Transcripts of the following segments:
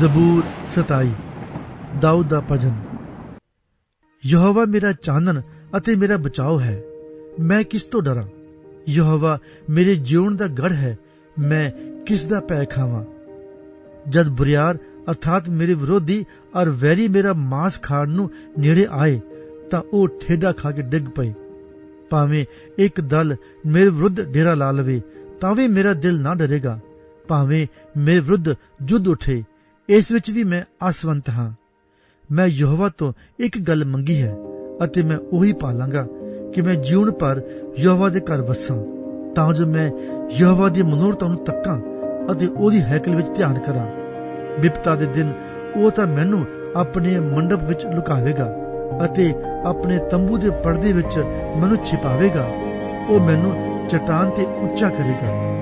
ਜ਼ਬੂਰ 27 ਦਾਊਦ ਦਾ ਭਜਨ। ਯਹੋਵਾ ਮੇਰਾ ਚਾਨਣ ਅਤੇ ਮੇਰਾ ਬਚਾਓ ਹੈ, ਮੈਂ ਕਿਸ ਤੋਂ ਡਰਾਂ? ਯਹੋਵਾ ਮੇਰੇ ਜੀਵਨ ਦਾ ਗੜ ਹੈ, ਮੈਂ ਕਿਸ ਦਾ ਪੈ ਖਾਵਾਂ? ਜਦ ਬੁਰਿਆਰ ਅਰਥਾਤ ਮੇਰੇ ਵਿਰੋਧੀ ਔਰ ਵੈਰੀ ਮੇਰਾ ਮਾਸ ਖਾਣ ਨੂੰ ਨੇੜੇ ਆਏ, ਤਾਂ ਉਹ ਠੇਡਾ ਖਾ ਕੇ ਡਿੱਗ ਪਏ। ਭਾਵੇਂ ਇੱਕ ਦਲ ਮੇਰੇ ਵਿਰੁੱਧ ਡੇਰਾ ਲਾ ਲਵੇ, ਤਾਂ ਵੀ ਮੇਰਾ ਦਿਲ ਨਾ ਡਰੇਗਾ। ਭਾਵੇਂ ਮੇਰੇ ਵਿਰੁੱਧ ਜੁੱਧ ਉਠੇ ਇਸ ਵਿੱਚ ਵੀ ਮੈਂ ਆਸਵੰਤ ਹਾਂ। ਮੈਂ ਯਹੋਵਾ ਤੋਂ ਇੱਕ ਗੱਲ ਮੰਗੀ ਹੈ ਅਤੇ ਮੈਂ ਉਹੀ ਪਾਲਾਂਗਾ ਕਿ ਮੈਂ ਜੀਵਨ ਪਰ ਯਹੋਵਾ ਦੇ ਘਰ ਵਸਾਂ, ਤਾਂ ਜੋ ਮੈਂ ਯਹੋਵਾ ਦੀ ਮਨੋਰਥਾਂ ਨੂੰ ਤੱਕਾਂ ਅਤੇ ਉਹਦੀ ਹੈਕਲ ਵਿੱਚ ਧਿਆਨ ਕਰਾਂ। ਵਿਪਤਾ ਦੇ ਦਿਨ ਉਹ ਤਾਂ ਮੈਨੂੰ ਆਪਣੇ ਮੰਡਪ ਵਿੱਚ ਲੁਕਾਵੇਗਾ ਅਤੇ ਆਪਣੇ ਤੰਬੂ ਦੇ ਪਰਦੇ ਵਿੱਚ ਮੈਨੂੰ ਛਿਪਾਵੇਗਾ। ਉਹ ਮੈਨੂੰ ਚਟਾਨ ਤੇ ਉੱਚਾ ਕਰੇਗਾ।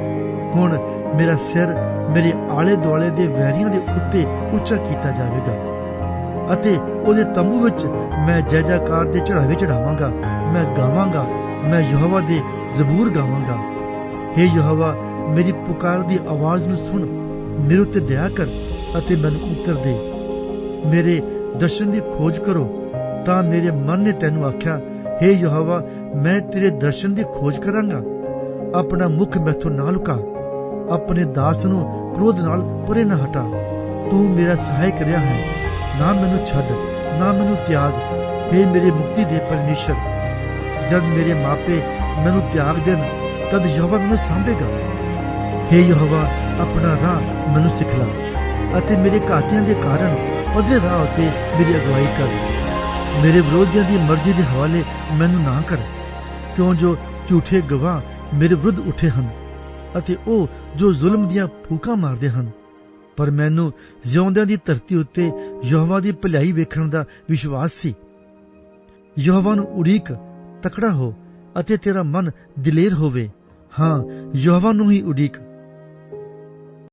ਹੁਣ ਮੇਰਾ ਸਿਰ ਮੇਰੇ ਆਲੇ ਦੁਆਲੇ ਦੇ ਵੈਰੀਆਂ ਦੇ ਉੱਤੇ ਉੱਚਾ ਕੀਤਾ ਜਾਵੇਗਾ ਅਤੇ ਉਹਦੇ ਤੰਬੂ ਵਿੱਚ ਮੈਂ ਜੈ ਜੈਕਾਰ ਦੇ ਚੜਾਵੇ ਚੜਾਵਾਂਗਾ ਮੈਂ ਗਾਵਾਂਗਾ, ਮੈਂ ਯਹੋਵਾ ਦੇ ਜ਼ਬੂਰ ਗਾਵਾਂਗਾ। हे ਯਹੋਵਾ, ਮੇਰੀ ਪੁਕਾਰ ਦੀ ਆਵਾਜ਼ ਨੂੰ ਸੁਣ, ਮੇਰੇ ਉੱਤੇ ਦਇਆ ਕਰ ਅਤੇ ਮੈਨੂੰ ਉੱਤਰ ਦੇ। ਮੇਰੇ ਦਰਸ਼ਨ ਦੀ ਖੋਜ ਕਰੋ, ਤਾਂ ਮੇਰੇ ਮਨ ਨੇ ਤੈਨੂੰ ਆਖਿਆ हे ਯਹੋਵਾ, ਮੈਂ ਤੇਰੇ ਦਰਸ਼ਨ ਦੀ ਖੋਜ ਕਰਾਂਗਾ, ਆਪਣਾ ਮੁਖ ਮੈਥੋਂ ਨਾ ਲੁਕਾ। ਆਪਣੇ ਦਾਸ ਨੂੰ ਕ੍ਰੋਧ ਨਾਲ ਪਰੇ ਨਾ ਹਟਾ। ਤੂੰ ਮੇਰਾ ਸਹਾਇਕ ਰਿਹਾ ਹੈ। ਨਾ ਮੈਨੂੰ ਛੱਡ, ਨਾ ਮੈਨੂੰ ਤਿਆਗ। हे ਮੇਰੇ ਮੁਕਤੀ ਦੇ ਪਰਮੇਸ਼ਰ, ਜਦ ਮੇਰੇ ਮਾਪੇ ਮੈਨੂੰ ਤਿਆਗ ਦੇਣ, ਤਦ ਯਹੋਵਾ ਮੈਨੂੰ ਸਾਂਭੇਗਾ। हे ਯਹੋਵਾ, ਆਪਣਾ ਰਾਹ ਮੈਨੂੰ ਸਿਖਲਾ ਅਤੇ ਮੇਰੇ ਘਾਤਿਆਂ ਦੇ ਕਾਰਨ ਉਹਦੇ ਰਾਹ ਉੱਤੇ ਮੇਰੀ ਅਗਵਾਈ ਕਰ। ਮੇਰੇ ਵਿਰੋਧੀਆਂ ਦੀ ਮਰਜ਼ੀ ਦੇ ਹਵਾਲੇ ਮੈਨੂੰ ਨਾ ਕਰ, ਕਿਉਂ ਜੋ ਝੂਠੇ ਗਵਾਹ ਮੇਰੇ ਵਿਰੁੱਧ ਉੱਠੇ ਹਨ। ਅਤੇ ਉਹ ਜੋ ਜ਼ੁਲਮ ਦੀਆਂ ਫੂਕਾਂ ਮਾਰਦੇ ਹਨ। ਪਰ ਮੈਨੂੰ ਜਿਉਂਦਿਆਂ ਦੀ ਧਰਤੀ ਉੱਤੇ ਯਹੋਵਾ ਦੀ ਭਲਾਈ ਵੇਖਣ ਦਾ ਵਿਸ਼ਵਾਸ ਸੀ। ਯਹੋਵਾ ਨੂੰ ਉਡੀਕ, ਤਕੜਾ ਹੋ ਅਤੇ ਤੇਰਾ ਮਨ ਦਲੇਰ ਹੋਵੇ। ਹਾਂ, ਯਹੋਵਾ ਨੂੰ ਹੀ ਉਡੀਕ।